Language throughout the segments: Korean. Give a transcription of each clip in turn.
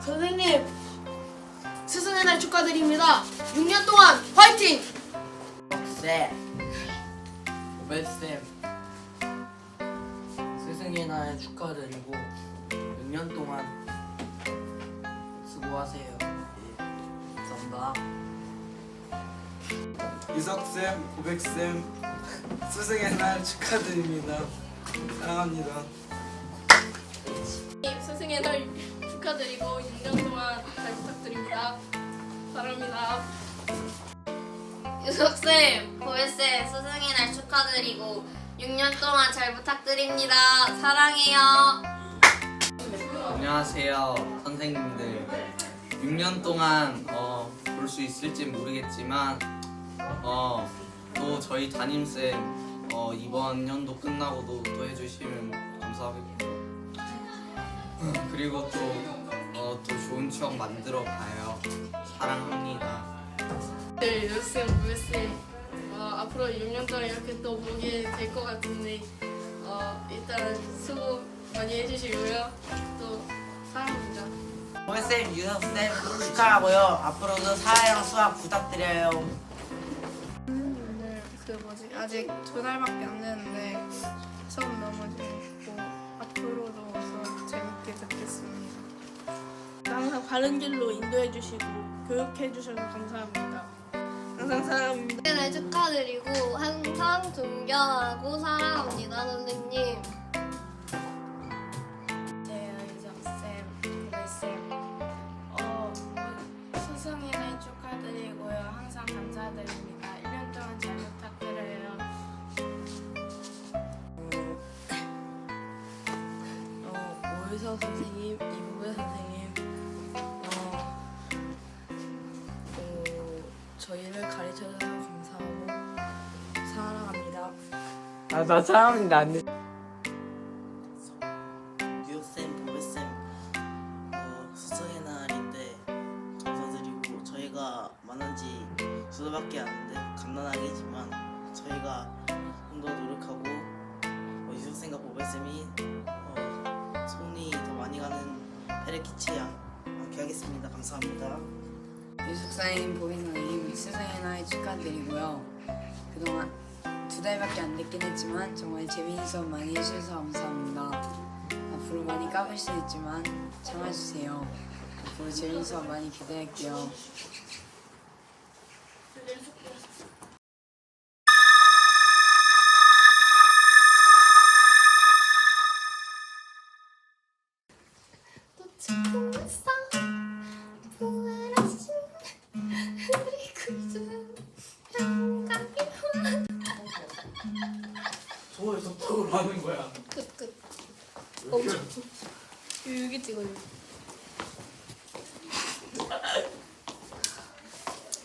선생님 스승의 날 축하드립니다. 6년 동안 화이팅! 쌤, 오벨쌤, 스승의 날 축하드리고 6년 동안 수고하세요. 예, 감사합니다. 이석쌤, 고백쌤, 스승의 날 축하드립니다. 사랑합니다. 스승의 날 축하드리고 6년 동안 잘 부탁드립니다. 사랑합니다. 유석쌤, 보혜쌤, 스승의 날 축하드리고 6년 동안 잘 부탁드립니다. 사랑해요. 안녕하세요 선생님들 6년 동안 어, 볼 수 있을지 모르겠지만 어, 또 저희 담임쌤 어, 이번 연도 끝나고도 또 해주시면 감사하겠고 음, 그리고 또, 어, 또 좋은 추억 만들어 가요 사랑합니다 네, 유쌤, 부혜쌤, 어, 앞으로 6년 동안 이렇게 또 보게 될 것 같은데 어, 일단 수고 많이 해주시고요. 또 사랑합니다. 고백쌤, 유석쌤 축하하고요. 앞으로도 사회랑 수학 부탁드려요. 오늘 그 뭐지 아직 두 달밖에 안 됐는데 수업 너무 재밌고 앞으로도 수업 재밌게 듣겠습니다. 항상 바른 길로 인도해 주시고 교육해 주셔서 감사합니다. 항상 사랑합니다. 스승의 날 축하드리고 항상 존경하고 사랑합니다, 선생님. 네, 이정쌤, 고배쌤, 어, 스승의 날 축하드리고요. 항상 감사드립니다. 1년 동안 잘 부탁드려요. 어, 오유서 선생님, 이무배 선생님, 어, 어, 저희를 가르쳐줘서 감사하고 사랑합니다. 아, 나. 안 돼. 보배쌤, 어, 스승의 날인데 감사드리고 저희가 만난 지 수도밖에 안 돼, 갓난아기지만 저희가 좀 더 노력하고 어, 보배쌤이 어, 더 많이 가는 않- 않게 하겠습니다. 감사합니다. 보기선생님, 스승의 날 축하드리고요. 그동안 두 달밖에 안 됐긴 했지만 정말 재미있는 수업 많이 해주셔서 감사합니다. 앞으로 많이 까불 수 있지만 참아주세요. 앞으로 재미있는 수업 많이 기대할게요. 하는.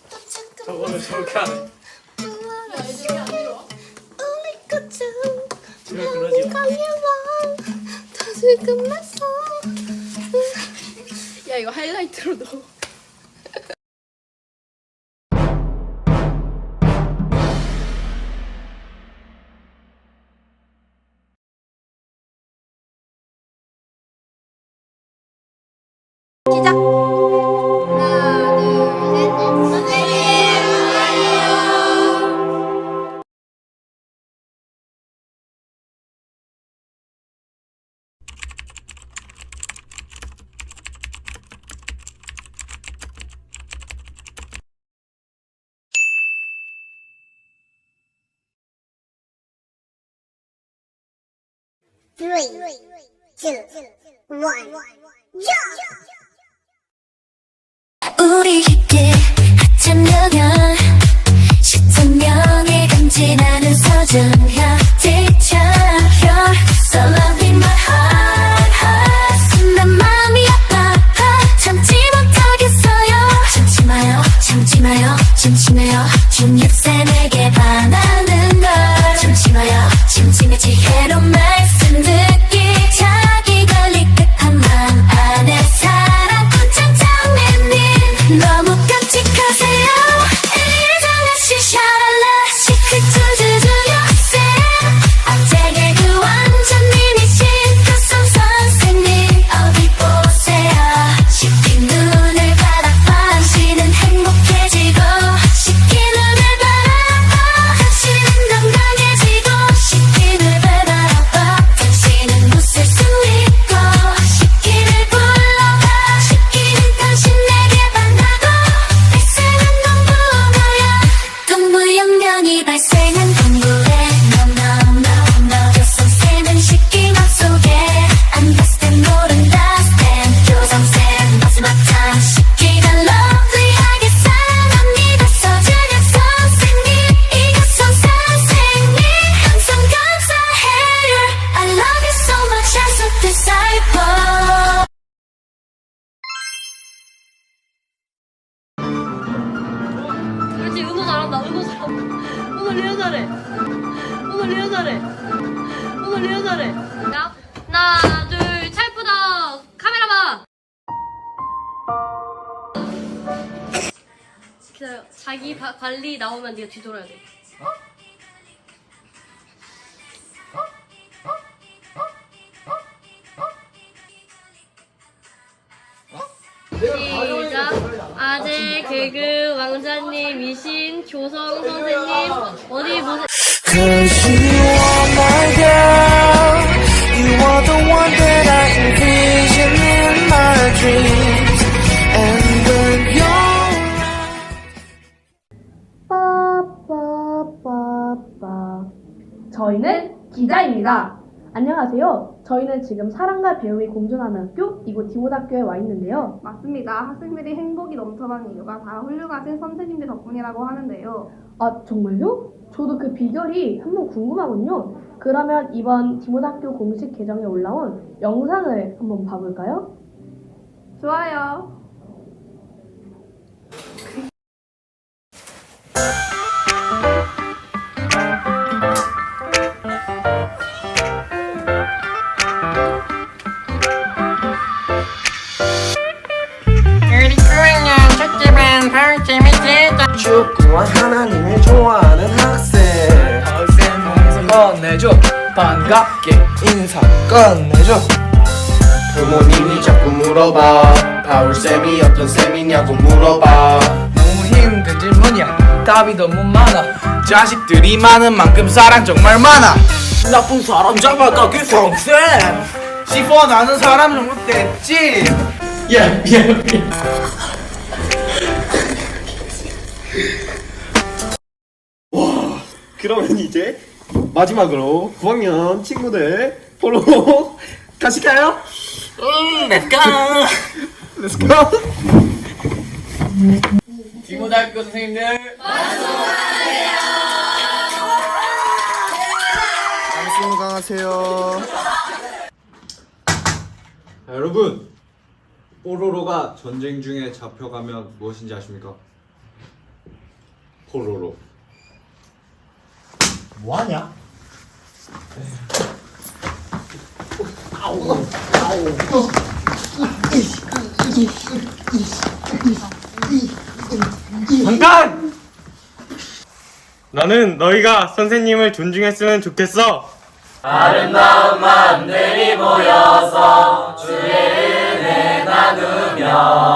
도착한 저거를 저렇게 그러지 마. 평강이와 다시 끝났어. 야 이거 하이라이트로 넣어. Three, two, one, jump! Sing 자기 바- 관리 나오면 네가 뒤돌아야 돼. 시작. 아재 개그 왕자님이신 조성 선생님 어디 보세요. 기자입니다. 안녕하세요. 저희는 지금 사랑과 배움이 공존하는 학교 이곳 디모학교에 와 있는데요. 맞습니다. 학생들이 행복이 넘쳐나는 이유가 다 훌륭하신 선생님들 덕분이라고 하는데요. 아 정말요? 저도 그 비결이 한번 궁금하군요. 그러면 이번 디모학교 공식 계정에 올라온 영상을 한번 봐볼까요? 좋아요. 건네줘. 반갑게 인사 건네줘. 부모님이 자꾸 물어봐. 바울쌤이 어떤 쌤이냐고 물어봐. 너무 힘든 질문이야. 답이 너무 많아. 자식들이 많은 만큼 사랑 정말 많아. 나쁜 사람 잡아가기 성쌤 씹어나는 사람 정도 됐지. 예, 예, 예. 마지막으로 9학년 친구들 보러 가실까요? 음, 렛츠고 Let's go! 디모대학교 선생님들 말씀 강하세요. 자, 여러분 뽀로로가 전쟁 중에 잡혀가면 무엇인지 아십니까? 포로로 뭐하냐? 잠깐! 나는 너희가 선생님을 존중했으면 좋겠어. 아름다운 마음들이 모여서 주의 은혜 나누며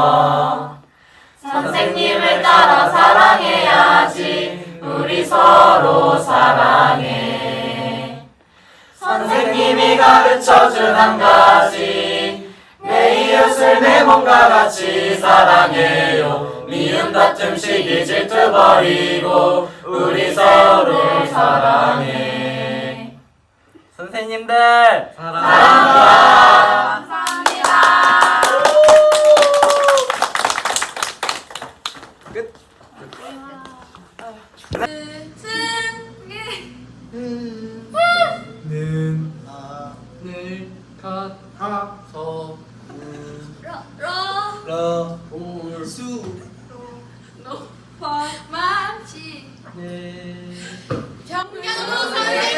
선생님을 따라 사랑해야지 우리 서로 사랑해 선생님이 가르쳐준 한 가지. 내 이웃을 내 몸과 같이 사랑해요. 미움 다툼 시기 질투 버리고 우리 서로 사랑해. 선생님들! 사랑합니다. 늘 가서 러 올 수 높아 마치 네 경량도 선생님